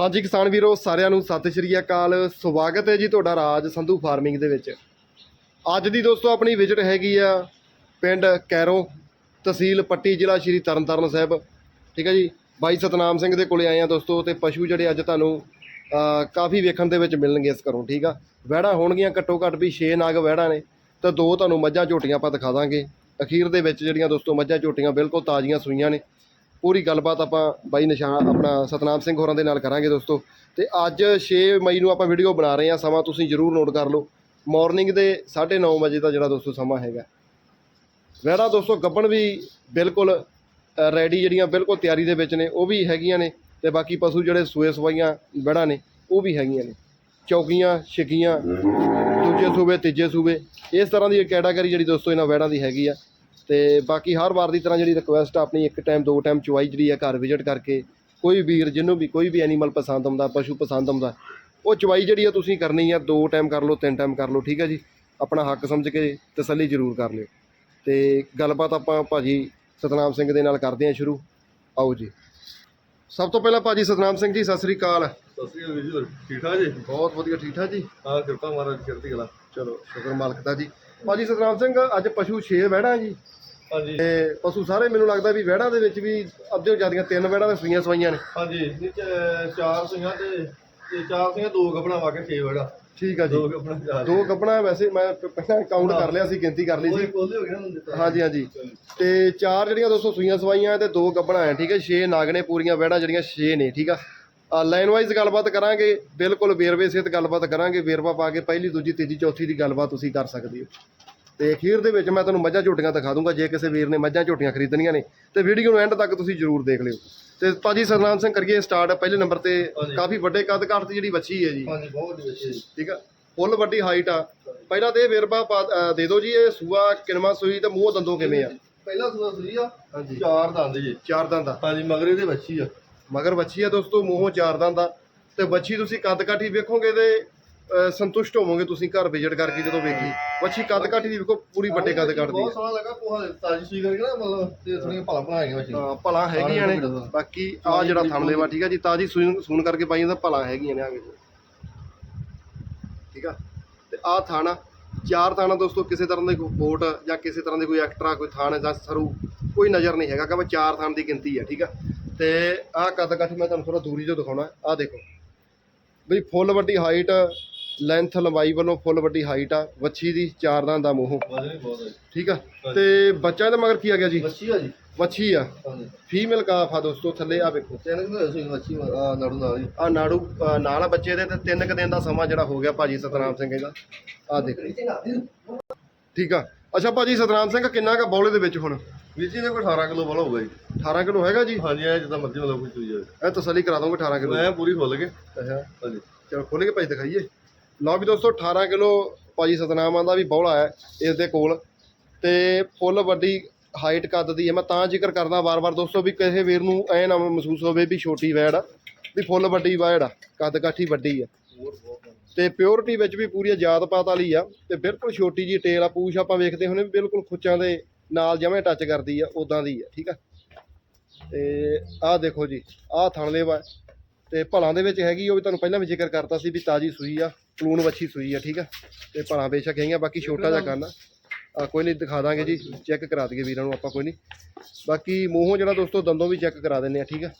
ਹਾਂਜੀ ਕਿਸਾਨ ਵੀਰੋ, ਸਾਰਿਆਂ ਨੂੰ ਸਤਿ ਸ਼੍ਰੀ ਅਕਾਲ। ਸਵਾਗਤ ਹੈ ਜੀ ਤੁਹਾਡਾ ਰਾਜ ਸੰਧੂ ਫਾਰਮਿੰਗ ਦੇ ਵਿੱਚ। ਅੱਜ ਦੀ ਦੋਸਤੋ ਆਪਣੀ ਵਿਜ਼ਿਟ ਹੈਗੀ ਆ ਪਿੰਡ ਕੈਰੋ ਤਹਿਸੀਲ ਪੱਟੀ ਜ਼ਿਲ੍ਹਾ ਸ਼੍ਰੀ ਤਰਨਤਾਰਨ ਸਾਹਿਬ। ਠੀਕ ਹੈ ਜੀ? ਬਾਈ ਸਤਨਾਮ ਸਿੰਘ ਦੇ ਕੋਲੇ ਆਏ ਆ ਦੋਸਤੋ ਤੇ ਪਸ਼ੂ ਜਿਹੜੇ ਅੱਜ ਤੁਹਾਨੂੰ ਕਾਫੀ ਵੇਖਣ ਦੇ ਵਿੱਚ ਮਿਲਣਗੇ ਇਸ ਘਰੋਂ, ਠੀਕ ਆ? ਵਹਿੜਾਂ ਹੋਣਗੀਆਂ ਘੱਟੋ ਘੱਟ ਵੀ 6 ਨਾਗ ਵਹਿੜਾਂ ਨੇ, ਤਾਂ ਦੋ ਤੁਹਾਨੂੰ ਮੱਝਾਂ ਝੋਟੀਆਂ ਆਪਾਂ ਦਿਖਾ ਦਾਂਗੇ। ਅਖੀਰ ਦੇ ਵਿੱਚ ਜਿਹੜੀਆਂ ਦੋਸਤੋ ਮੱਝਾਂ ਝੋਟੀਆਂ ਬਿਲਕੁਲ ਤਾਜ਼ੀਆਂ ਸੂਈਆਂ ਨੇ। ਪੂਰੀ ਗੱਲਬਾਤ ਆਪਾਂ ਬਾਈ ਨਿਸ਼ਾਨ, ਆਪਣਾ ਸਤਨਾਮ ਸਿੰਘ ਹੋਰਾਂ ਦੇ ਨਾਲ ਕਰਾਂਗੇ ਦੋਸਤੋ। ਤੇ ਅੱਜ 6 ਮਈ ਨੂੰ ਆਪਾਂ ਵੀਡੀਓ ਬਣਾ ਰਹੇ ਹਾਂ, ਸਮਾਂ ਤੁਸੀਂ ਜਰੂਰ ਨੋਟ ਕਰ ਲਓ। ਮਾਰਨਿੰਗ ਦੇ 9:30 ਵਜੇ ਦਾ ਜਿਹੜਾ ਦੋਸਤੋ ਸਮਾਂ ਹੈਗਾ। ਵੈੜਾ ਦੋਸਤੋ, ਗੱਬਣ ਵੀ ਬਿਲਕੁਲ ਰੈਡੀ ਜਿਹੜੀਆਂ ਬਿਲਕੁਲ ਤਿਆਰੀ ਦੇ ਵਿੱਚ ਨੇ, ਉਹ ਵੀ ਹੈਗੀਆਂ ਨੇ। ਤੇ ਬਾਕੀ ਪਸ਼ੂ ਜਿਹੜੇ ਸੂਏ ਸਵਾਈਆਂ ਵੈੜਾਂ ਨੇ, ਉਹ ਵੀ ਹੈਗੀਆਂ ਨੇ। ਚੌਕੀਆਂ ਛਿੱਕੀਆਂ ਦੂਜੇ ਸੂਬੇ, ਤੀਜੇ ਸੂਬੇ, ਇਸ ਤਰ੍ਹਾਂ ਦੀ ਕੈਟਾਗਰੀ ਜਿਹੜੀ ਦੋਸਤੋ ਇਹਨਾਂ ਵੈੜਾਂ ਦੀ ਹੈਗੀ ਆ। ਤੇ ਬਾਕੀ ਹਰ ਵਾਰ ਦੀ ਤਰ੍ਹਾਂ ਜਿਹੜੀ ਰਿਕੁਐਸਟ ਆਪਣੀ ਇੱਕ ਟਾਈਮ ਦੋ ਟਾਈਮ ਚੁਆਈ ਜਿਹੜੀ ਆ ਘਰ ਵਿਜ਼ਿਟ ਕਰਕੇ ਕੋਈ ਵੀਰ ਜਿਹਨੂੰ ਵੀ ਕੋਈ ਵੀ ਐਨੀਮਲ ਪਸੰਦ ਆਉਂਦਾ ਪਸ਼ੂ ਪਸੰਦ ਆਉਂਦਾ ਉਹ ਚੁਆਈ ਜਿਹੜੀ ਆ ਤੁਸੀਂ ਕਰਨੀ ਆ ਦੋ ਟਾਈਮ ਕਰ ਲਓ ਤਿੰਨ ਟਾਈਮ ਕਰ ਲਓ ਠੀਕ ਹੈ ਜੀ? ਆਪਣਾ ਹੱਕ ਸਮਝ ਕੇ ਤਸੱਲੀ ਜ਼ਰੂਰ ਕਰ ਲਿਓ। ਤੇ ਗੱਲਬਾਤ ਆਪਾਂ ਭਾਜੀ ਸਤਨਾਮ ਸਿੰਘ ਦੇ ਨਾਲ ਕਰਦੇ ਹਾਂ ਸ਼ੁਰੂ। ਆਓ ਜੀ। ਸਭ ਤੋਂ ਪਹਿਲਾਂ ਭਾਜੀ ਸਤਨਾਮ ਸਿੰਘ ਜੀ ਸਤਿ ਸ੍ਰੀ ਅਕਾਲ। ਸਤਿ ਸ੍ਰੀ ਅਕਾਲ ਵੀਰ ਜੀ ਠੀਕ ਠਾਕ ਜੀ? ਬਹੁਤ ਵਧੀਆ ਠੀਕ ਠਾਕ ਜੀ? ਹਾਂ ਕਿਰਪਾ ਮਹਾਰਾਜ ਚੜ੍ਹਦੀ ਕਲਾ ਚਲੋ ਸ਼ੁਕਰ ਮਾਲਕ ਦਾ ਜੀ। ਭਾਜੀ ਸਤਨਾਮ ਸਿੰਘ ਅੱਜ ਪਸ਼ੂ 6 ਵਹਿੜਾਂ ਜੀ। ਹਾਂਜੀ। ਤੇ ਪਸ਼ੂ ਸਾਰੇ ਮੈਨੂੰ ਲੱਗਦਾ ਵੀ ਵਹਿੜਾਂ ਦੇ ਵਿੱਚ ਵੀ ਅੱਧੇ ਜਿਆਦੀਆਂ ਤਿੰਨ ਵਹਿੜਾਂ ਦੇ ਸੂਈਆਂ ਸਵਾਈਆਂ ਨੇ। ਹਾਂਜੀ ਨਹੀਂ ਚ- ਚਾਰ ਸਿੰਘਾਂ ਤੇ ਤੇ ਚਾਰ ਸਿੰਘਾਂ ਦੋ ਗੱਬਣਾ ਵਾ ਕੇ ਛੇ ਵੜਾ ਠੀਕ ਆ ਜੀ। ਦੋ ਚਾਰ ਦੋ ਗੱਬਣਾ ਵੈਸੇ ਮੈਂ ਪ- ਪਹਿਲਾਂ ਕਾਊਂਟ ਕਰ ਲਿਆ ਸੀ ਗਿਣਤੀ ਕਰ ਲਈ ਕੋਈ ਸੀ ਕੋਲੇ ਹੋ ਗਿਆ ਨਾ ਦਿੱਤਾ। ਹਾਂਜੀ ਹਾਂਜੀ। ਤੇ ਚਾਰ ਜਿਹੜੀਆਂ ਦੋਸਤੋ ਸੂਈਆਂ ਸਵਾਈਆਂ ਤੇ ਦੋ ਗੱਬਣਾ ਆ ਠੀਕ ਹੈ 6 ਨਾਗਣੇ ਪੂਰੀਆਂ ਵਹਿੜਾਂ ਜਿਹੜੀਆਂ 6 ਨੇ ਠੀਕ ਆ? ਲਾਈਨ ਵਾਈਜ਼ ਗੱਲਬਾਤ ਕਰਾਂਗੇ ਬਿਲਕੁਲ ਵੇਰਵੇ ਸਹਿਤ ਗੱਲਬਾਤ ਕਰਾਂਗੇ ਵੇਰਵਾ ਪਾ ਕੇ ਪਹਿਲੀ ਦੂਜੀ ਤੀਜੀ ਚੌਥੀ ਦੀ ਗੱਲਬਾਤ ਤੁਸੀਂ ਕਰ ਸਕਦੇ ਹੋ। ਤੇ ਅਖੀਰ ਦੇ ਵਿੱਚ ਮੈਂ ਤੁਹਾਨੂੰ ਮੱਝਾਂ ਝੋਟੀਆਂ ਦਿਖਾ ਦੂੰਗਾ ਜੇ ਕਿਸੇ ਵੀਰ ਨੇ ਮੱਝਾਂ ਝੋਟੀਆਂ ਖਰੀਦਣੀਆਂ ਨੇ ਤੇ ਵੀਡੀਓ ਨੂੰ ਐਂਡ ਤੱਕ ਤੁਸੀਂ ਜ਼ਰੂਰ ਦੇਖ ਲਿਓ। ਤੇ ਭਾਜੀ ਸਰਨਾਮ ਸਿੰਘ ਕਰੀਏ ਸਟਾਰਟ ਪਹਿਲੇ ਨੰਬਰ ਤੇ। ਕਾਫੀ ਵੱਡੇ ਕੱਦ ਕਾਠ ਦੀ ਜਿਹੜੀ ਬੱਚੀ ਹੈ ਜੀ। ਹਾਂਜੀ ਬਹੁਤ ਜੀ। ਠੀਕ ਆ? ਫੁੱਲ ਵੱਡੀ ਹਾਈਟ ਆ। ਪਹਿਲਾਂ ਤੇ ਇਹ ਵੇਰਵਾ ਦੇ ਦਿਓ ਜੀ ਇਹ ਸੂਆ ਕਿਨਮਾ ਸੂਈ ਤੇ ਮੂੰਹ ਦੰਦੋਂ ਕਿਵੇਂ ਆ? ਪਹਿਲਾ ਸੂਆ ਸੂਈ ਆ ਹਾਂਜੀ। ਚਾਰ ਦੰਦ ਜੀ। ਚਾਰ ਦੰਦ ਆ। ਹਾਂਜੀ ਮਗਰੇ ਦੇ ਬੱਚੀ ਆ। ਮਗਰ ਬੱਚੀ ਆ ਦੋਸਤੋ ਮੂੰਹੋਂ ਚਾਰ ਦੰਦ ਆ। ਤੇ ਬੱਚੀ ਤੁਸੀਂ ਕੱਦ ਕਾਠੀ ਵੇਖੋਗੇ ਤੇ ਸੰਤੁਸ਼ਟ ਹੋਵੋਗੇ ਤੁਸੀਂ ਘਰ ਵਿਜ਼ਿਟ ਕਰਕੇ ਜਦੋਂ ਵੇਖੀ। ਬੱਚੀ ਕੱਦ ਕਾਠੀ ਦੀ ਵੇਖੋ ਪੂਰੀ ਵੱਡੇ ਕੱਦ ਕੱਟਦੀ ਬਹੁਤ ਆ ਸੋਹਣਾ ਲੱਗਾ ਕੋਹਾ ਤਾਜੀ ਸੂਈ ਕਰਕੇ ਨਾ ਮਤਲਬ ਤੇ ਥੋੜੀਆਂ ਭਲਾ ਬਣਾਈਆਂ ਬੱਚੀ ਹਾਂ, ਭਲਾ ਹੈਗੀਆਂ ਨੇ। ਬਾਕੀ ਆ ਜਿਹੜਾ ਥਣ ਦੇਵਾ ਠੀਕ ਆ ਜੀ ਤਾਜੀ ਸੂਨ ਸੂਨ ਕਰਕੇ ਪਾਈਆਂ ਤਾਂ ਭਲਾ ਹੈਗੀਆਂ ਨੇ ਆ ਵੇਖੋ। ਠੀਕ ਆ? ਤੇ ਆ ਥਾਣਾ ਚਾਰ ਥਾਣਾ ਦੋਸਤੋ ਕਿਸੇ ਤਰ੍ਹਾਂ ਦੇ ਕੋਈ ਕੋਟ ਜਾਂ ਕਿਸੇ ਤਰ੍ਹਾਂ ਦੇ ਕੋਈ ਐਕਸਟਰਾ ਕੋਈ ਥਾਣ ਜਾਂ ਸਰੂ ਕੋਈ ਨਜ਼ਰ ਨਹੀਂ ਹੈਗਾ ਕਿ ਚਾਰ ਥਾਣ ਦੀ ਗਿਣਤੀ ਆ ਠੀਕ ਆ? ਤੇ ਆਹ ਕੱਦ ਕੱਠ ਮੈਂ ਤੁਹਾਨੂੰ ਥੋੜਾ ਦੂਰੀ ਤੋਂ ਦਿਖਾਉਣਾ ਆ ਦੇਖੋ। ਬਈ ਫੁੱਲ ਵੱਡੀ ਹਾਈਟ ਲੈਂਥ ਲੰਬਾਈ ਵੱਲੋਂ ਫੁੱਲ ਵੱਡੀ ਹਾਈਟ ਆ ਵੱਛੀ ਦੀ ਚਾਰ ਦੰਦ ਦਾ ਮੂੰਹ। ਠੀਕ ਆ? ਤੇ ਬੱਚਾ ਇਹਦੇ ਮਗਰ ਕੀ ਆ ਗਿਆ ਜੀ? ਬੱਚੀ ਆ ਜੀ। ਵੱਛੀ ਆ। ਫੀਮੇਲ ਕਾਫ ਆ ਦੋਸਤੋ ਥੱਲੇ ਆ ਵੇਖੋ। ਹੋਇਆ ਸੂਈ ਬੱਚੀ ਆ ਨੜੂ ਨਾਲ ਆ ਨਾੜੂ ਨਾਲ ਆ ਬੱਚੇ ਦੇ ਤੇ ਤਿੰਨ ਕੁ ਦਿਨ ਦਾ ਸਮਾਂ ਜਿਹੜਾ ਹੋ ਗਿਆ ਭਾਜੀ ਸਤਨਾਮ ਸਿੰਘ ਇਹਦਾ ਆ ਦੇਖੋ। ਠੀਕ ਆ। ਅੱਛਾ ਭਾਜੀ ਸਤਨਾਮ ਸਿੰਘ ਕਿੰਨਾ ਕਾ ਬੌਲੇ ਦੇ ਵਿੱਚ ਹੁਣ? ਵੀਰ ਜੀ ਨੇ ਕੋਈ 18 ਕਿਲੋ ਵਾਲਾ ਹੋਊਗਾ ਜੀ। 18 ਕਿਲੋ ਹੈਗਾ ਜੀ? ਹਾਂਜੀ ਇਹ ਜਿੱਦਾਂ ਮਰਜ਼ੀ ਮਤਲਬ ਕੋਈ ਚੀਜ਼ ਹੈ ਇਹ ਤਸੱਲੀ ਕਰਾ ਦੋਗੇ 18 ਕਿਲੋ? ਮੈਂ ਪੂਰੀ ਖੁੱਲ ਕੇ। ਅੱਛਾ। ਹਾਂਜੀ। ਚਲੋ ਖੋਲ ਕੇ ਦਿਖਾਈਏ। ਲਓ ਵੀ ਦੋਸਤੋ 18 ਕਿਲੋ ਭਾਜੀ ਸਤਨਾਮਾਂ ਦਾ ਵੀ ਬੌਲਾ ਹੈ ਇਸ ਦੇ ਕੋਲ। ਤੇ ਫੁੱਲ ਵੱਡੀ ਹਾਈਟ ਕੱਦ ਦੀ ਹੈ। ਮੈਂ ਤਾਂ ਜ਼ਿਕਰ ਕਰਦਾ ਵਾਰ-ਵਾਰ ਦੋਸਤੋ ਵੀ ਕਿਸੇ ਵੀਰ ਨੂੰ ਐ ਨਾ ਮਹਿਸੂਸ ਹੋਵੇ ਵੀ ਛੋਟੀ ਵੈੜ ਆ, ਵੀ ਫੁੱਲ ਵੱਡੀ ਵੈੜ ਆ, ਕੱਦ ਕਾਠੀ ਵੱਡੀ ਆ। ਤੇ ਪਿਓਰਿਟੀ ਵਿੱਚ ਵੀ ਪੂਰੀ ਜਾਤ ਪਾਤ ਵਾਲੀ ਆ। ਤੇ ਬਿਲਕੁਲ ਛੋਟੀ ਜੀ ਟੇਲ ਆ, ਪੂਛ ਆਪਾਂ ਵੇਖਦੇ ਹੁੰਨੇ ਵੀ ਬਿਲਕੁਲ ਖੁੱਚਾਂ ਦੇ ਨਾਲ ਜਮੇ ਟੱਚ ਕਰਦੀ ਆ ਉਦਾਂ ਦੀ ਆ, ਠੀਕ ਆ? ਤੇ ਆਹ ਦੇਖੋ ਜੀ, ਆਹ ਥਣ ਲੇਵਾ ਤੇ ਭਲਾਂ ਦੇ ਵਿੱਚ ਹੈਗੀ ਉਹ ਵੀ ਤੁਹਾਨੂੰ ਪਹਿਲਾਂ ਵੀ ਜ਼ਿਕਰ ਕਰਤਾ ਸੀ ਵੀ ਤਾਜੀ ਸੂਈ ਆ ਕਲੂਨ ਵੱਛੀ ਸੂਈ ਆ ਠੀਕ ਆ? ਤੇ ਭਲਾਂ ਬੇਸ਼ੱਕ ਹੈਗੀਆਂ ਬਾਕੀ ਛੋਟਾ ਜਿਹਾ ਕੰਨ ਆ। ਆ ਕੋਈ ਨਹੀਂ ਦਿਖਾ ਦਾਂਗੇ ਜੀ ਚੈੱਕ ਕਰਾ ਦਈਏ ਵੀਰਾਂ ਨੂੰ ਆਪਾਂ ਕੋਈ ਨਹੀਂ। ਬਾਕੀ ਮੂੰਹੋਂ ਜਿਹੜਾ ਦੋਸਤੋ ਦੰਦੋਂ ਵੀ ਚੈੱਕ ਕਰਾ ਦਿੰਨੇ ਆ ਠੀਕ ਆ?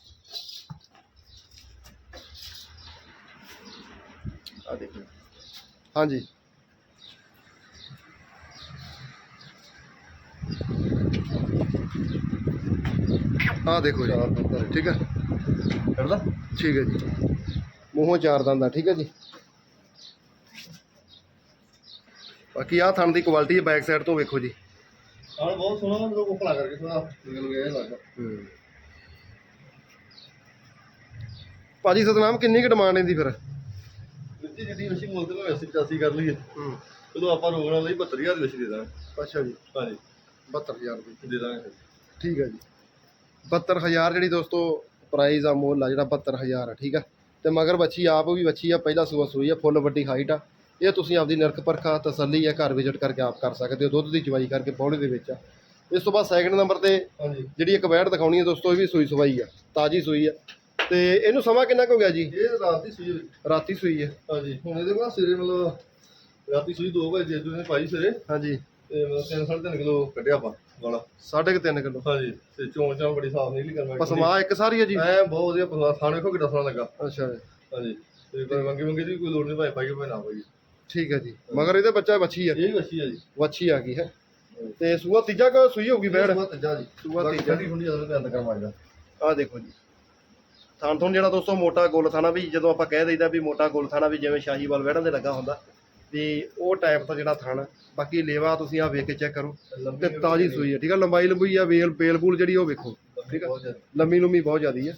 ਆ ਦੇਖੋ। ਹਾਂਜੀ। ਆ ਦੇਖੋ ਜੀ ਠੀਕ ਆ? ਕਰਦਾ? ਠੀਕ ਹੈ ਜੀ। ਮੂੰਹੋਂ ਚਾਰ ਦੰਦ ਆ ਠੀਕ ਹੈ ਜੀ। ਬਾਕੀ ਆਹ ਥਣ ਦੀ ਕੁਆਲਿਟੀ ਹੈ ਬੈਕ ਸਾਈਡ ਤੋਂ ਵੇਖੋ ਜੀ। ਹਾਂ ਬਹੁਤ ਸੋਹਣਾ ਮੈਨੂੰ ਕੋ ਭਲਾ ਕਰਕੇ ਥੋੜਾ ਨਿਕਲ ਗਿਆ ਇਹ ਲੱਗਦਾ। ਭਾਜੀ ਸਤਨਾਮ ਕਿੰਨੀ ਕੁ ਡਿਮਾਂਡ ਇਹਦੀ ਫਿਰ? ਜੀ ਜਿੱਡੀ ਮਸ਼ੀਨ ਮੁੱਲ ਤੇ ਮੈਂ 85 ਕਰ ਲਈਏ। ਚਲੋ ਆਪਾਂ ਰੋਕਣਾ ਲਈ 72000 ਦੀ ਦੇ ਦਾਂਗੇ। ਅੱਛਾ ਜੀ। ਹਾਂਜੀ। 72000 ਦੀ। ਦੇ ਦਾਂਗੇ। ਠੀਕ ਹੈ ਜੀ। 72000 ਜਿਹੜੀ ਦੋਸਤੋ ਪ੍ਰਾਈਸ ਆ ਮੁੱਲ ਆ ਜਿਹੜਾ 72000 ਆ ਠੀਕ ਆ? ਤੇ ਮਗਰ ਬੱਚੀ ਆਪ ਵੀ ਬੱਚੀ ਆ ਪਹਿਲਾ ਸੂਆ ਸੂਈ ਆ ਫੁੱਲ ਵੱਡੀ ਹਾਈਟ ਆ। ਇਹ ਤੁਸੀਂ ਆਪਦੀ ਨਿਰਖ ਪਰਖਾ ਤਸੱਲੀ ਆ ਘਰ ਵਿਜ਼ਿਟ ਕਰਕੇ ਆਪ ਕਰ ਸਕਦੇ ਹੋ ਦੁੱਧ ਦੀ ਚਵਾਈ ਕਰਕੇ ਪੌੜੇ ਦੇ ਵਿੱਚ ਆ। ਇਸ ਤੋਂ ਬਾਅਦ ਸੈਕਿੰਡ ਨੰਬਰ ਤੇ ਹਾਂਜੀ। ਜਿਹੜੀ ਇੱਕ ਵੈੜ ਦਿਖਾਉਣੀ ਹੈ ਦੋਸਤੋ ਇਹ ਵੀ ਸੂਈ ਸਵਾਈ ਆ ਤਾਜੀ ਸੂਈ ਆ। ਤੇ ਇਹਨੂੰ ਸਮਾਂ ਕਿੰਨਾ ਕੁ ਹੋ ਗਿਆ ਜੀ? ਇਹ ਰਾਤ ਦੀ ਸੂਈ ਰਾਤੀ ਸੂਈ ਹੈ ਹਾਂਜੀ। ਹੁਣ ਇਹਦੇ ਕੋਲ ਸਵੇਰੇ ਮਤਲਬ ਰਾਤੀ ਸੂਈ 2 ਵਜੇ ਜੇਜੂ ਨੇ ਪਾਈ ਸਵੇਰੇ ਹਾਂਜੀ। ਤੇ ਮਤਲਬ ਤਿੰਨ ਸਾਢੇ ਤਿੰਨ ਕਿਲੋ ਕੱਢਿਆ ਆਪਾਂ। ਵਾਲਾ। 3.5 ਕਿਲੋ। ਹਾਂਜੀ ਤੇ ਚੋਂ ਚਾਂ ਬੜੀ ਸਾਫ਼ ਨਿਕਲੀ ਕਰਨਾ ਪਸਮਾ ਇੱਕ ਸਾਰੀ ਹੈ ਜੀ। ਐ ਬਹੁਤ ਵਧੀਆ ਪਸਮਾ ਥਾਣੇ ਵੇਖੋ ਕਿੱਡਾ ਸੋਹਣਾ ਲੱਗਾ। ਅੱਛਾ। ਜੀ, ਹਾਂਜੀ ਤੇ ਕੋਈ ਮੰਗੀ ਮੰਗੀ ਦੀ ਕੋਈ ਲੋੜ ਨਹੀਂ ਭਾਈ ਪਾਈ ਭਾਈ ਨਾ ਪਾਈ ਠੀਕ ਹੈ ਜੀ। ਮਗਰ ਇਹਦੇ ਬੱਚਾ ਵੱਛੀ ਹੈ ਇਹ ਵੀ ਅੱਛੀ ਆ ਜੀ। ਵੱਛੀ ਆ ਗਈ ਹੈ। ਤੇ ਸੂਆ ਤੀਜਾ ਕੋ ਸੂਈ ਹੋਊਗੀ ਬੈੜ? ਬਹੁਤ ਤੱਜਾ ਜੀ। ਸੂਆ ਬਾਕੀ ਤੀਜਾ। ਠੰਡੀ ਠੰਡੀ ਜਦੋਂ ਤੇ ਅੰਦਰ ਕਰ ਮਾਰਦਾ ਆਹ ਦੇਖੋ ਜੀ। ਥਾਣ ਥੋਂ ਜਿਹੜਾ ਦੋਸਤੋ ਮੋਟਾ ਗੁੱਲ ਥਾਣਾ ਵੀ ਜਦੋਂ ਆਪਾਂ ਕਹਿ ਦਈਦਾ ਵੀ ਮੋਟਾ ਗੁੱਲ ਥਾਣਾ ਵੀ ਜਿਵੇਂ ਸ਼ਾਹੀਵਾਲ ਵਹਿੜਾਂ ਦੇ ਲੱਗਾ ਹੁੰਦਾ ਵੀ ਉਹ ਟਾਈਪ ਦਾ ਜਿਹੜਾ ਥਾਣਾ ਬਾਕੀ ਲੇਵਾ ਤੁਸੀਂ ਆ ਵੇਖ ਕੇ ਚੈੱਕ ਕਰੋ ਤੇ ਤਾਜੀ ਸੂਈ ਹੈ ਠੀਕ ਆ? ਲੰਬਾਈ ਲੰਬੂਈ ਆ ਵੇਲ ਬੇਲ ਬੂਲ ਜਿਹੜੀ ਉਹ ਵੇਖੋ ਠੀਕ ਆ। ਲੰਮੀ ਲੰਮੀ ਬਹੁਤ ਜ਼ਿਆਦੀ ਆ।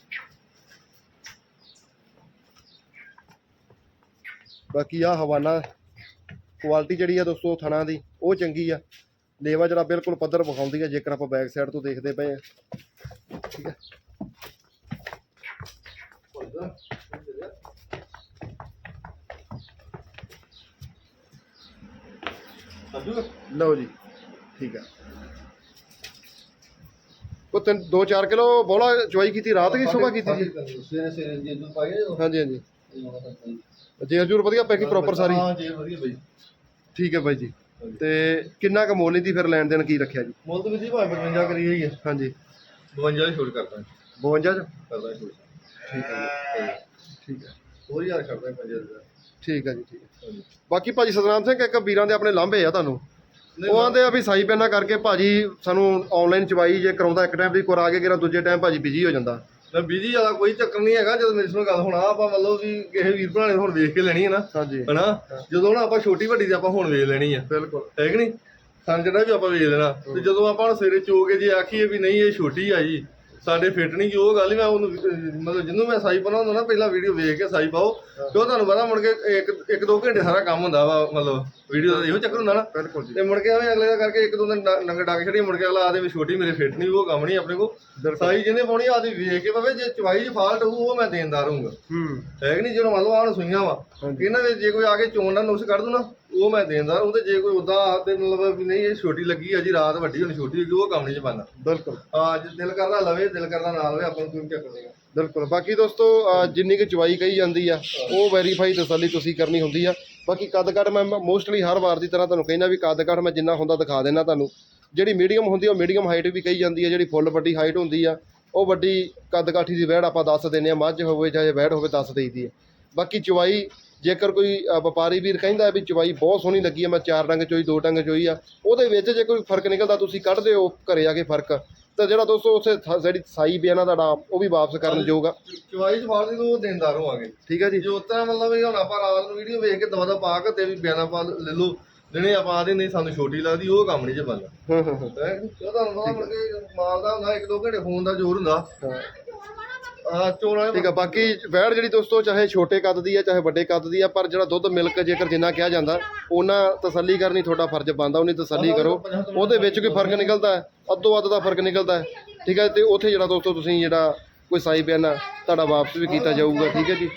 ਬਾਕੀ ਆ ਹਵਾਨਾ ਕੁਆਲਿਟੀ ਜਿਹੜੀ ਆ ਦੋਸਤੋ ਥਣਾ ਦੀ ਉਹ ਚੰਗੀ ਆ। ਲੇਵਾ ਜਿਹੜਾ ਬਿਲਕੁਲ ਪੱਧਰ ਵਿਖਾਉਂਦੀ ਆ ਜੇਕਰ ਆਪਾਂ ਬੈਕ ਸਾਈਡ ਤੋਂ ਦੇਖਦੇ ਪਏ ਆ। ਠੀਕ ਆ? ਲਓ ਜੀ ਠੀਕ ਆ। ਉਹ ਤਿੰਨ 2-4 ਕਿਲੋ ਬੋਲਾ ਚਵਾਈ ਕੀਤੀ ਰਾਤ ਕੀ ਸਵੇਰ ਕੀਤੀ ਜੀ? ਸਵੇਰੇ ਸਵੇਰੇ ਹਾਂਜੀ ਹਾਂਜੀ। ਜੇ ਹਜੂਰ ਵਧੀਆ ਪੈਕੀ ਪ੍ਰੋਪਰ ਸਾਰੀ। ਹਾਂ ਜੀ ਵਧੀਆ ਬਈ। ਠੀਕ ਹੈ ਬਾਈ ਜੀ। ਤੇ ਕਿੰਨਾ ਕੁ ਮੁੱਲ ਦੀ ਫਿਰ ਲੈਣ ਦੇਣ ਕੀ ਰੱਖਿਆ ਜੀ? ਮੁੱਲ ਤੇ ਵੀ ਭਾਵੇਂ 55 ਕਰੀ ਹੋਈ ਹੈ ਹਾਂਜੀ। 52 ਹੀ ਛੋੜ ਕਰਦਾ। 52 ਚ? ਕਰਦਾ ਛੋੜ ਠੀਕ ਹੈ ਜੀ। ਠੀਕ ਹੈ ਹੋਰ ਯਾਰ ਕਰਦਾ 5000 ਠੀਕ ਹੈ ਜੀ ਠੀਕ ਹੈ। ਬਾਕੀ ਭਾਜੀ ਸਤਨਾਮ ਸਿੰਘ ਇੱਕ ਵੀਰਾਂ ਦੇ ਆਪਣੇ ਲਾਂਭੇ ਆ ਤੁਹਾਨੂੰ। ਉਹ ਆਂਦੇ ਆ ਵੀ ਸਾਈ ਪੈਨਾ ਕਰਕੇ ਭਾਜੀ ਸਾਨੂੰ ਆਨਲਾਈਨ ਚਵਾਈ ਜੇ ਕਰਾਉਂਦਾ ਇੱਕ ਟਾਈਮ ਦੀ ਕੋਰ ਆ ਕੇ ਕਿਰਾ ਦੂਜੇ ਟਾਈਮ ਭਾਜੀ ਬਿਜ਼ੀ ਹੋ ਜਾਂਦਾ। ਮੈਂ ਬਿਜ਼ੀ ਜ਼ਿਆਦਾ ਕੋਈ ਚੱਕਰ ਨਹੀਂ ਹੈਗਾ ਜਦੋਂ ਮੇਰੇ ਨਾਲ ਗੱਲ ਹੋਣਾ ਆਪਾਂ ਮਤਲਬ ਵੀ ਕਿਸੇ ਵੀਰ ਭਰਾ ਨੇ ਹੁਣ ਵੇਖ ਕੇ ਲੈਣੀ ਹੈ ਨਾ। ਹਾਂਜੀ। ਹਨਾ? ਜਦੋਂ ਨਾ ਆਪਾਂ ਛੋਟੀ ਵੱਡੀ ਦੀ ਆਪਾਂ ਹੁਣ ਵੇਚ ਲੈਣੀ ਆ। ਬਿਲਕੁਲ। ਹੈ ਕਿ ਨਹੀਂ? ਸਾਨੂੰ ਜਿਹੜਾ ਵੀ ਆਪਾਂ ਵੇਚ ਲੈਣਾ। ਤੇ ਜਦੋਂ ਆਪਾਂ ਹੁਣ ਸਵੇਰੇ ਚੋ ਕੇ ਜੇ ਆਖੀਏ ਵੀ ਨਹੀਂ ਇਹ ਛੋਟੀ ਆ ਜੀ। ਸਾਡੇ ਫਿੱਟ ਨਹੀਂ ਉਹ ਗੱਲ ਮੈਂ ਉਹਨੂੰ ਮਤਲਬ ਜਿੰਨੂੰ ਮੈਂ ਸਾਈ ਪਾਉਣਾ ਹੁੰਦਾ ਨਾ ਪਹਿਲਾਂ ਵੀਡੀਓ ਵੇਖ ਕੇ ਸਾਈ ਪਾਓ। ਤੇ ਉਹ ਤੁਹਾਨੂੰ ਪਤਾ ਮੁੜ ਕੇ ਇੱਕ ਇੱਕ ਦੋ ਘੰਟੇ ਸਾਰਾ ਕੰਮ ਹੁੰਦਾ ਵਾ ਮਤਲਬ ਵੀਡੀਓ ਦਾ ਇਹੋ ਚੱਕਰ ਹੁੰਦਾ ਨਾ। ਬਿਲਕੁਲ ਜੀ। ਤੇ ਮੁੜ ਕੇ ਐਵੇਂ ਅਗਲੇ ਦਾ ਕਰਕੇ ਇੱਕ ਦੋ ਦਿਨ ਡੰਗ ਡਾਕ ਛੜੀ ਮੁੜ ਕੇ ਅਗਲਾ ਆਦੇ ਵੀ ਛੋਟੀ ਮੇਰੇ ਫਿੱਟ ਨਹੀਂ ਉਹ ਕੰਮ ਨਹੀਂ ਆਪਣੇ ਕੋ ਸਾਈ ਜਿਹਨੇ ਪਾਉਣੀ ਆਦੀ ਵੇਖ ਕੇ ਪਵੇ ਜੇ ਚਵਾਈ 'ਚ ਫਾਲਟ ਹੋਊ ਉਹ ਮੈਂ ਦੇਣਦਾਰ ਹੋਊਗਾ। ਹੂੰ। ਹੈ ਕਿ ਨਹੀਂ? ਜਦੋਂ ਮੰਨ ਲਓ ਆਹ ਸੁਈਆਂ ਵਾ। ਇਹਨਾਂ ਦੇ ਜੇ ਕੋਈ ਆ ਕੇ ਚੋਣ ਦਾ ਨੁਕਸ ਕੱਢ ਦੂ ਨਾ ਉਹ ਮੈਂ ਦੇਣਦਾਰ ਉਹ ਤੇ ਜੇ ਕੋਈ ਉਦਾਂ ਤੇ ਮਤਲਬ ਵੀ ਨਹੀਂ ਇਹ ਛੋਟੀ ਲੱਗੀ ਆ ਜੀ ਰਾਤ ਵੱਡੀ ਹੋਣੀ ਛੋਟੀ ਹੋਗੀ ਉਹ ਕੰਮ ਨਹੀਂ ਪਾਣਾ ਬਿਲਕੁਲ। ਹਾਂ ਜੇ ਦਿਲ ਕਰਦਾ ਲਵੇ ਦਿਲ ਕਰਦਾ ਨਾ ਲਵੇ ਆਪਾਂ ਨੂੰ ਕੋਈ ਚੱਕਰ ਨਹੀਂਗਾ ਬਿਲਕੁਲ। ਬਾਕੀ ਦੋਸਤੋ ਅਹ ਜਿੰਨੀ ਕੁ ਚਵਾਈ ਕਹੀ ਜਾਂਦੀ ਆ ਉਹ ਵੈਰੀਫਾਈ ਤਸੱਲੀ ਤੁਸੀਂ ਕਰਨੀ ਹੁੰਦੀ ਆ। ਬਾਕੀ ਕੱਦ ਕੱਟ ਮੈਂ ਮੋਸਟਲੀ ਹਰ ਵਾਰ ਦੀ ਤਰ੍ਹਾਂ ਤੁਹਾਨੂੰ ਕਹਿੰਦਾ ਵੀ ਕੱਦ ਕੱਟ ਮੈਂ ਜਿੰਨਾ ਹੁੰਦਾ ਦਿਖਾ ਦੇਣਾ ਤੁਹਾਨੂੰ। ਜਿਹੜੀ ਮੀਡੀਅਮ ਹੁੰਦੀ ਆ ਉਹ ਮੀਡੀਅਮ ਹਾਈਟ ਵੀ ਕਹੀ ਜਾਂਦੀ ਆ ਜਿਹੜੀ ਫੁੱਲ ਵੱਡੀ ਹਾਈਟ ਹੁੰਦੀ ਆ ਉਹ ਵੱਡੀ ਕੱਦ ਕਾਠੀ ਦੀ ਵਹਿੜ ਆਪਾਂ ਦੱਸ ਦਿੰਦੇ ਆ ਮੱਝ ਹੋਵੇ ਚਾਹੇ ਵਹਿੜ ਹੋਵੇ ਦੱਸ ਦੇਈਦੀ ਆ। ਬਾਕੀ ਚਵਾਈ ਜੇਕਰ ਕੋਈ ਵਪਾਰੀ ਵੀਰ ਕਹਿੰਦਾ ਵੀ ਚਵਾਈ ਬਹੁਤ ਸੋਹਣੀ ਲੱਗੀ ਆ ਮੈਂ ਚਾਰ ਡੰਗ ਚੋਈ ਦੋ ਡੰਗ ਚੋਈ ਆ ਉਹਦੇ ਵਿੱਚ ਜੇ ਕੋਈ ਫ਼ਰਕ ਨਿਕਲਦਾ ਤੁਸੀਂ ਕੱਢਦੇ ਹੋ ਘਰੇ ਆ ਕੇ ਫ਼ਰਕ। ਤਾਂ ਜਿਹੜਾ ਦੋਸਤੋ ਥ- ਜਿਹੜੀ ਸਾਈ ਬਿਆਨਾ ਤੁਹਾਡਾ ਉਹ ਵੀ ਵਾਪਸ ਕਰਨ ਯੋਗ ਚਵਾਈ ਫਾਲ ਦੀ ਉਹ ਦੇਣਦਾਰ ਹੋਵਾਂਗੇ। ਠੀਕ ਹੈ ਜੀ। ਜੋ ਉਤਰਾ ਮਤਲਬ ਵੀ ਹੁਣ ਆਪਾਂ ਰਾਤ ਨੂੰ ਵੀਡੀਓ ਵੇਖ ਕੇ ਦਵਾ ਦਾ ਪਾ ਕੇ ਤੇ ਵੀ ਬਿਆਨਾ ਪਾ ਲੈ ਲਓ। ਜਿਹਨੇ ਆਪਾਂ ਆਦੇ ਨਹੀਂ ਸਾਨੂੰ ਛੋਟੀ ਲੱਗਦੀ ਉਹ ਕੰਮ ਨਹੀਂ ਚ ਬੰਦਾ ਹਾਂ ਹਾਂ ਹਾਂ। ਹੈ? ਤੁਹਾਨੂੰ ਪਤਾ ਮੁੜ ਕੇ ਮਾਲ ਦਾ ਹੁੰਦਾ ਇੱਕ ਦੋ ਘੰਟੇ ਫੋਨ ਦਾ ਜ਼ੋਰ ਹੁੰਦਾ। ਹਾਂ। ਆ ਚੋਣ ਵਾਲੇ ਠੀਕ ਆ ਬਾਕੀ ਵੈੜ ਜਿਹੜੀ ਦੋਸਤੋ ਚਾਹੇ ਛੋਟੇ ਕੱਦ ਦੀ ਆ ਚਾਹੇ ਵੱਡੇ ਕੱਦ ਦੀ ਆ ਪਰ ਜਿਹੜਾ ਦੁੱਧ ਮਿਲਕ ਜੇਕਰ ਜਿੰਨਾ ਕਿਹਾ ਜਾਂਦਾ ਉਹਨਾਂ ਤਸੱਲੀ ਕਰਨੀ ਤੁਹਾਡਾ ਫਰਜ਼ ਬਣਦਾ ਉਹਨੀ ਤਸੱਲੀ ਕਰੋ। ਉਹਦੇ ਵਿੱਚ ਕੋਈ ਫ਼ਰਕ ਨਿਕਲਦਾ ਹੈ ਅੱਧੋ ਅੱਧ ਦਾ ਫ਼ਰਕ ਨਿਕਲਦਾ ਹੈ ਠੀਕ ਹੈ ਤੇ ਉੱਥੇ ਜਿਹੜਾ ਦੋਸਤੋ ਤੁਸੀਂ ਜਿਹੜਾ ਕੋਈ ਸਾਈ ਬਿਆਨਾ ਤੁਹਾਡਾ ਵਾਪਸ ਵੀ ਕੀਤਾ ਜਾਊਗਾ ਠੀਕ ਹੈ ਜੀ।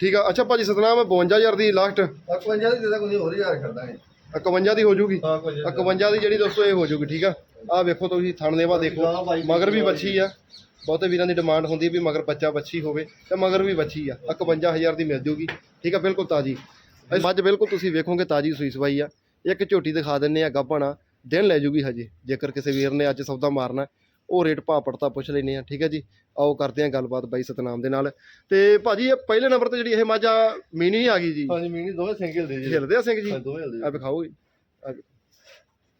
ਠੀਕ ਆ ਅੱਛਾ ਭਾਜੀ ਸਤਨਾਮ 52000 ਦੀ ਲਾਸਟ। 51 ਦੀ ਦੇ ਦਾ ਕੋਈ ਹੋਰ ਯਾਰ ਖੜਦਾਂਗੇ 51 ਦੀ ਹੋ ਜੂਗੀ? ਹਾਂ ਕੋਈ 51 ਦੀ ਜਿਹੜੀ ਦੋਸਤੋ ਇਹ ਹੋ ਜੂਗੀ ਠੀਕ ਆ। ਆ ਵੇਖੋ ਤੁਸੀਂ ਥਣ ਦੇਵਾ ਦੇਖੋ ਮਗਰ ਵੀ ਬੱਚੀ ਆ। ਬਹੁਤੇ ਵੀਰਾਂ ਦੀ ਡਿਮਾਂਡ ਹੁੰਦੀ ਵੀ ਮਗਰ ਬੱਚਾ ਬੱਚੀ ਹੋਵੇ ਤੇ ਮਗਰ ਵੀ ਬੱਚੀ ਆ। ਆਹ 51000 ਦੀ ਮਿਲ ਜੂਗੀ। ਠੀਕ ਆ ਬਿਲਕੁਲ ਤਾਜੀ। ਮੱਝ ਬਿਲਕੁਲ ਤੁਸੀਂ ਵੇਖੋਗੇ ਤਾਜੀ ਸੂਈ ਸਵਾਈ ਆ। ਇੱਕ ਝੋਟੀ ਦਿਖਾ ਦਿੰਨੇ ਆ ਗੱਭਣਾ ਦਿਨ ਲੈ ਜੂਗੀ ਹਜੇ। ਜੇਕਰ ਕਿਸੇ ਵੀਰ ਨੇ ਅੱਜ ਸੌਦਾ ਮਾਰਨਾ ਉਹ ਰੇਟ ਭਾਅ ਪੜਤਾ ਪੁੱਛ ਲੈਨੇ ਆ। ਠੀਕ ਹੈ ਜੀ? ਆਓ ਕਰਦੇ ਆ ਗੱਲਬਾਤ ਬਾਈ ਸਤਨਾਮ ਦੇ ਨਾਲ। ਤੇ ਭਾਜੀ ਇਹ ਪਹਿਲੇ ਨੰਬਰ ਤੇ ਜਿਹੜੀ ਇਹ ਮੱਝ ਆ ਮੀਨੀ ਆ ਗਈ ਜੀ? ਹਾਂਜੀ ਮੀਨੀ ਦੋਵੇਂ ਸਿੰਗਲ ਦੇ ਜੀ। ਹਿਲਦੇ ਆ ਸਿੰਘ ਜੀ? ਦੋਵੇਂ ਹਿਲਦੇ ਆ। ਵਿਖਾਓ ਜੀ।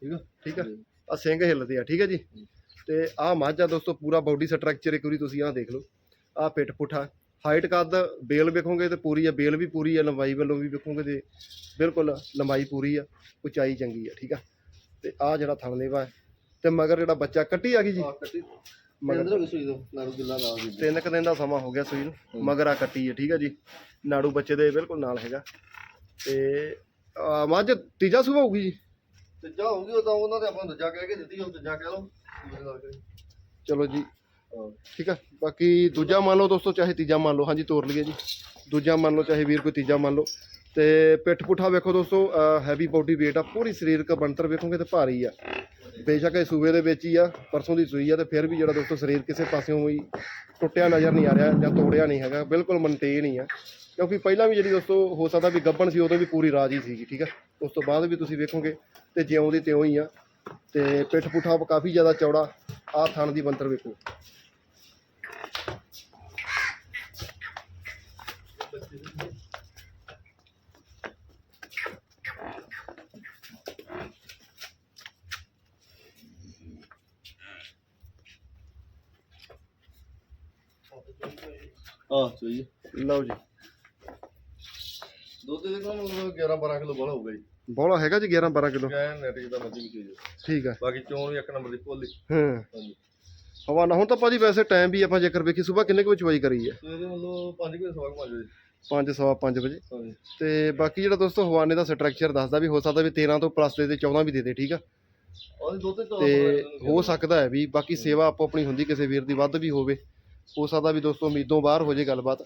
ਠੀਕ ਆ ਠੀਕ ਆ? ਆ ਸਿੰਘ ਹਿੱਲਦੇ ਆ। ਠੀਕ ਹੈ ਜੀ? ਤੇ ਆਹ ਮੱਝ ਆ ਦੋਸਤੋ ਪੂਰਾ ਬਾਡੀ ਸਟਰਕਚਰ ਇੱਕ ਵਾਰੀ ਤੁਸੀਂ ਆਹ ਦੇਖ ਲਓ। ਆਹ ਪਿੱਠ ਪੁੱਠਾ ਹਾਈਟ ਕੱਦ ਬੇਲ ਵੇਖੋਗੇ ਤੇ ਪੂਰੀ ਆ ਬੇਲ ਵੀ ਪੂਰੀ ਆ ਲੰਬਾਈ ਵੱਲੋਂ ਵੀ ਵੇਖੋਗੇ ਤੇ ਬਿਲਕੁਲ ਲੰਬਾਈ ਪੂਰੀ ਆ ਉਚਾਈ ਚੰਗੀ ਆ ਠੀਕ ਆ? ਤੇ ਆਹ ਜਿਹੜਾ ਥਣਲੇਵਾ ਹੈ ਤੇ ਮਗਰ ਜਿਹੜਾ ਬੱਚਾ ਕੱਟੀ ਆ ਗਈ ਜੀ? ਆ ਮਗਰ ਦੋ ਨਾਲ ਗਿੱਲਾ ਨਾਲ ਦੀ ਤਿੰਨ ਕੁ ਦਿਨ ਦਾ ਸਮਾਂ ਹੋ ਗਿਆ ਸੂਈ ਨੂੰ ਮਗਰ ਆ ਕੱਟੀ ਹੈ ਠੀਕ ਹੈ ਜੀ? ਨਾੜੂ ਬੱਚੇ ਦੇ ਬਿਲਕੁਲ ਨਾਲ ਹੈਗਾ। ਤੇ ਮੱਝ ਤੀਜਾ ਸੂਆ ਹੋਊਗੀ ਜੀ? ਤੇ ਜਾ ਹੋਊਗੀ ਉਹ ਤਾਂ ਉਹਨਾਂ ਦੇ ਆਪਾਂ ਨੂੰ ਦੂਜਾ ਕਹਿ ਕੇ ਦਿੱਤੀ ਉਹ ਦੂਜਾ ਕਹਿ ਲਓ ਚਲੋ ਜੀ। ਹਾਂ। ਠੀਕ ਆ ਬਾਕੀ ਦੂਜਾ ਮੰਨ ਲਓ ਦੋਸਤੋ ਚਾਹੇ ਤੀਜਾ ਮੰਨ ਲਓ ਹਾਂਜੀ ਤੋਰ ਲਈਏ ਜੀ। ਦੂਜਾ ਮੰਨ ਲਓ ਚਾਹੇ ਵੀਰ ਕੋਈ ਤੀਜਾ ਮੰਨ ਲਓ। ਤੇ ਪਿੱਠ ਪੁੱਠਾ ਵੇਖੋ ਦੋਸਤੋ ਹੈਵੀ ਬਾਡੀ weight ਆ ਪੂਰੀ ਸਰੀਰਕ ਬਣਤਰ ਵੇਖੋਗੇ ਤੇ ਭਾਰੀ ਆ। ਬੇਸ਼ੱਕ ਇਹ ਸੂਬੇ ਦੇ ਵਿੱਚ ਹੀ ਆ ਪਰਸੋਂ ਦੀ ਸੂਈ ਆ ਤੇ ਫਿਰ ਵੀ ਜਿਹੜਾ ਦੋਸਤੋ ਸਰੀਰ ਕਿਸੇ ਪਾਸਿਓਂ ਵੀ ਟੁੱਟਿਆ ਨਜ਼ਰ ਨਹੀਂ ਆ ਰਿਹਾ ਜਾਂ ਤੋੜਿਆ ਨਹੀਂ ਹੈਗਾ ਬਿਲਕੁਲ ਮੇਨਟੇਨ ਹੀ ਆ। ਕਿਉਂਕਿ ਪਹਿਲਾਂ ਵੀ ਜਿਹੜੀ ਦੋਸਤੋ ਹੋ ਸਕਦਾ ਵੀ ਗੱਬਣ ਸੀ ਉਦੋਂ ਵੀ ਪੂਰੀ ਰਾਜੀ ਸੀਗੀ ਠੀਕ ਆ? ਉਸ ਤੋਂ ਬਾਅਦ ਵੀ ਤੁਸੀਂ ਵੇਖੋਗੇ ਤੇ ਜਿਉਂ ਦੀ ਤਿਉਂ ਹੀ ਆ। ਤੇ ਪਿੱਠ ਪੁੱਠਾ ਕਾਫੀ ਜ਼ਿਆਦਾ ਚੌੜਾ ਆ ਥਣ ਦੀ ਬੰਤਰ ਵੇਖੋ। ਹਾਂ ਸਹੀ ਲਓ ਜੀ। ਦੁੱਧ ਦੇ ਕੋਲ 11 12 ਕਿਲੋ ਬੜਾ ਹੋਊਗਾ ਜੀ। ਬੋਲਾ ਹੈਗਾ ਜੀ 11 12 ਕਿਲੋ। ਵੀ ਚੀਜ਼ ਠੀਕ ਆ ਬਾਕੀ ਚੋਣ ਵੀ ਇੱਕ ਨੰਬਰ ਦੀ ਭੋਲੀ ਹਾਂ। ਹਾਂਜੀ। ਹੁਣ ਤਾਂ ਭਾਜੀ ਵੈਸੇ ਟਾਈਮ ਵੀ ਆਪਾਂ ਜੇਕਰ ਵੇਖੀ ਸਵੇਰ ਕਿੰਨੇ ਕੁ ਵਜੇ ਚਵਾਈ ਕਰੀ ਹੈ? ਸਵੇਰੇ ਮਤਲਬ 5 ਵਜੇ ਸਵਾਗ ਪੰਜ ਵਜੇ। 5 ਸਵਾ 5 ਵਜੇ। ਹਾਂਜੀ। ਤੇ ਬਾਕੀ ਜਿਹੜਾ ਦੋਸਤੋ ਹਵਾਨੇ ਦਾ ਸਟਰਕਚਰ ਦੱਸਦਾ ਵੀ ਹੋ ਸਕਦਾ ਵੀ 13 ਤੋਂ ਪਲੱਸ ਦੇ ਤੇ 14 ਵੀ ਦੇ ਦੇ ਠੀਕ ਆ? ਤੇ ਹੋ ਸਕਦਾ ਹੈ ਵੀ ਬਾਕੀ ਸੇਵਾ ਆਪੋ ਆਪਣੀ ਹੁੰਦੀ ਕਿਸੇ ਵੀਰ ਦੀ ਵੱਧ ਵੀ ਹੋਵੇ। ਹੋ ਸਕਦਾ ਵੀ ਦੋਸਤੋ ਉਮੀਦੋਂ ਬਾਹਰ ਹੋ ਜੇ ਗੱਲਬਾਤ।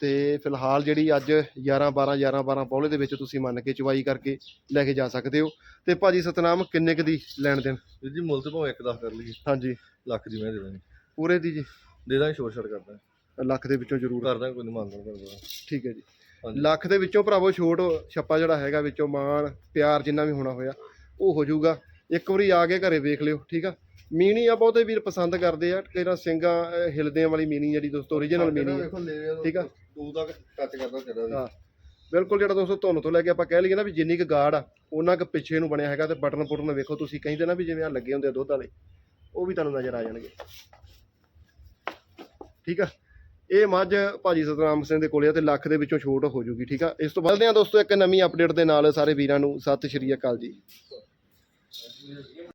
ਤੇ ਫਿਲਹਾਲ ਜਿਹੜੀ ਅੱਜ 11 12 11 12 ਪੌਲੇ ਦੇ ਵਿੱਚ ਤੁਸੀਂ ਮੰਨ ਕੇ ਚਵਾਈ ਕਰਕੇ ਲੈ ਕੇ ਜਾ ਸਕਦੇ ਹੋ। ਤੇ ਭਾਜੀ ਸਤਨਾਮ ਕਿੰਨੇ ਕੁ ਦੀ ਲੈਣ ਦੇਣ? ਵੀਰ ਜੀ ਮੁੱਲ ਤੇ ਭਾਵੇਂ ਇੱਕ ਦਸ ਕਰ ਲਈਏ। ਹਾਂਜੀ। ਲੱਖ ਦੀ ਮੈਂ ਦੇ ਦਾਂਗੇ। ਪੂਰੇ ਦੀ ਜੀ? ਦੇ ਦਾਂਗੇ ਛੋਟ ਛੜ ਕਰਦਾ ਲੱਖ ਦੇ ਵਿੱਚੋਂ ਜ਼ਰੂਰ। ਕਰ ਦਾਂਗੇ ਕੋਈ ਨਹੀਂ ਮੰਨਦਾ ਕਰਦਾ ਠੀਕ ਹੈ ਜੀ। ਲੱਖ ਦੇ ਵਿੱਚੋਂ ਭਰਾਵੋ ਛੋਟ ਛੱਪਾ ਜਿਹੜਾ ਹੈਗਾ ਵਿੱਚੋਂ ਮਾਣ ਪਿਆਰ ਜਿੰਨਾ ਵੀ ਹੋਣਾ ਹੋਇਆ ਉਹ ਹੋ ਜਾਊਗਾ। ਇੱਕ ਵਾਰੀ ਆ ਕੇ ਘਰੇ ਵੇਖ ਲਿਓ ਠੀਕ ਆ? ਮੀਨੀ ਆ ਬਹੁਤੇ ਵੀਰ ਪਸੰਦ ਕਰਦੇ ਆ ਕਿਹੜਾ ਸਿੰਘਾਂ ਅਹ, ਹਿਲਦਿਆਂ ਵਾਲੀ ਮੀਨੀ ਜਿਹੜੀ ਦੋਸਤੋ ਓਰੀਜਨਲ ਮੀਨੀ ਆ ਠੀਕ ਆ। ਤੂੰ ਤੱਕ ਟੱਚ ਕਰਦਾ ਤੇਰਾ ਵੀ। ਹਾਂ ਬਿਲਕੁਲ ਜਿਹੜਾ ਦੋਸਤੋ ਤੁਹਾਨੂੰ ਤੋਂ ਲੈ ਕੇ ਆਪਾਂ ਕਹਿ ਲਈਏ ਨਾ ਵੀ ਜਿੰਨੀ ਕੁ ਗਾੜ ਆ ਉਹਨਾਂ ਕੁ ਪਿੱਛੇ ਨੂੰ ਬਣਿਆ ਹੈਗਾ ਤੇ ਬਟਨ ਬੁਟਨ ਵੇਖੋ ਤੁਸੀਂ ਕਹਿੰਦੇ ਨਾ ਵੀ ਜਿਵੇਂ ਆ ਲੱਗੇ ਹੁੰਦੇ ਆ ਦੁੱਧ ਵਾਲੇ ਉਹ ਵੀ ਤੁਹਾਨੂੰ ਨਜ਼ਰ ਆ ਜਾਣਗੇ। ਠੀਕ ਆ? ਇਹ ਮੱਝ ਭਾਜੀ ਸਤਨਾਮ ਸਿੰਘ ਦੇ ਕੋਲੇ ਆ ਤੇ ਲੱਖ ਦੇ ਵਿੱਚੋਂ ਛੋਟ ਹੋ ਜੂਗੀ ਠੀਕ ਆ? ਇਸ ਤੋਂ ਬਾਅਦ ਆ ਦੋਸਤੋ ਇੱਕ ਨਵੀਂ ਅਪਡੇਟ ਦੇ ਨਾਲ ਸਾਰੇ ਵੀਰਾਂ ਨੂੰ ਸਤਿ ਸ਼੍ਰੀ ਅਕਾਲ ਜੀ। 其实因为。